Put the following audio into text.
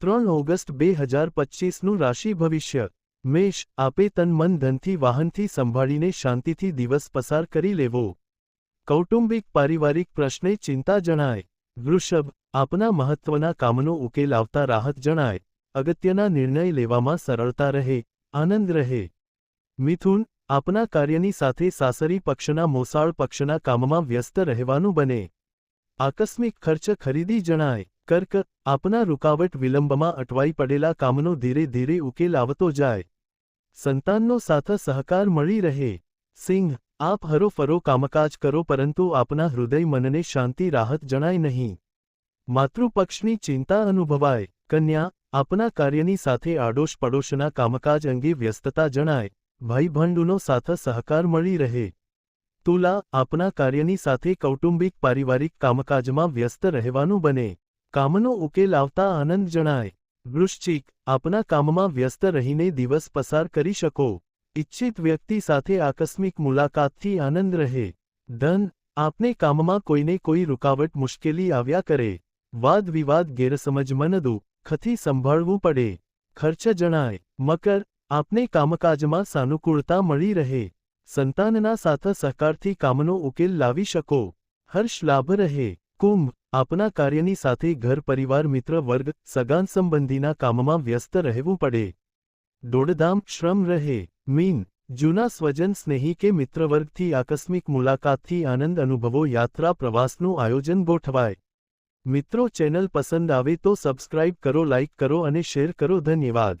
ત્રણ ઓગસ્ટ બે હજાર પચીસનું રાશિ ભવિષ્ય. મેષ, આપે તન મન ધનથી વાહનથી સંભાળીને શાંતિથી દિવસ પસાર કરી લેવો. કૌટુંબિક પારિવારિક પ્રશ્ને ચિંતા જણાય. વૃષભ, આપના મહત્વના કામનો ઉકેલ આવતા રાહત જણાય. અગત્યના નિર્ણય લેવામાં સરળતા રહે, આનંદ રહે. મિથુન, આપના કાર્યની સાથે સાસરી પક્ષના મોસાળ પક્ષના કામમાં વ્યસ્ત રહેવાનું બને. આકસ્મિક ખર્ચ ખરીદી જણાય. કર્ક, આપના રૂકાવટ વિલંબમાં અટવાઈ પડેલા કામનો ધીરે ધીરે ઉકેલ આવતો જાય. સંતાનનો સાથ સહકાર મળી રહે. સિંહ, આપ હરોફરો કામકાજ કરો પરંતુ આપના હૃદય મનને શાંતિ રાહત જણાય નહીં. માતૃપક્ષની ચિંતા અનુભવાય. કન્યા, આપના કાર્યની સાથે આડોશ પડોશના કામકાજ અંગે વ્યસ્તતા જણાય. ભાઈભંડુનો સાથ સહકાર મળી રહે. તુલા, આપના કાર્યની સાથે કૌટુંબિક પારિવારિક કામકાજમાં વ્યસ્ત રહેવાનું બને. કામનો ઉકેલ આવતા આનંદ જણાય. વૃશ્ચિક, આપના કામમાં વ્યસ્ત રહીને દિવસ પસાર કરી શકો. ઇચ્છિત વ્યક્તિ સાથે આકસ્મિક મુલાકાતથી આનંદ રહે. ધન, આપને કામમાં કોઈને કોઈ રૂકાવટ મુશ્કેલી આવ્યા કરે. વાદ વિવાદ ગેરસમજ મનદુ ખથી સંભાળવું પડે. ખર્ચ જણાય. મકર, આપને કામકાજમાં સાનુકૂળતા મળી રહે. સંતાનના સાથ સહકારથી કામનો ઉકેલ લાવી શકો. હર્ષ લાભ રહે. કુંભ આપના કાર્યની સાથે ઘર પરિવાર મિત્ર વર્ગ સગાન સંબંધીના કામમાં વ્યસ્ત રહેવું પડે. દોડધામ શ્રમ રહે. મીન, જૂના સ્વજન સ્નેહી કે મિત્રવર્ગથી આકસ્મિક મુલાકાતથી આનંદ અનુભવો યાત્રા પ્રવાસનું આયોજન ગોઠવાય. મિત્રો ચેનલ પસંદ આવે તો સબસ્ક્રાઇબ કરો, લાઇક કરો અને શેર કરો. ધન્યવાદ.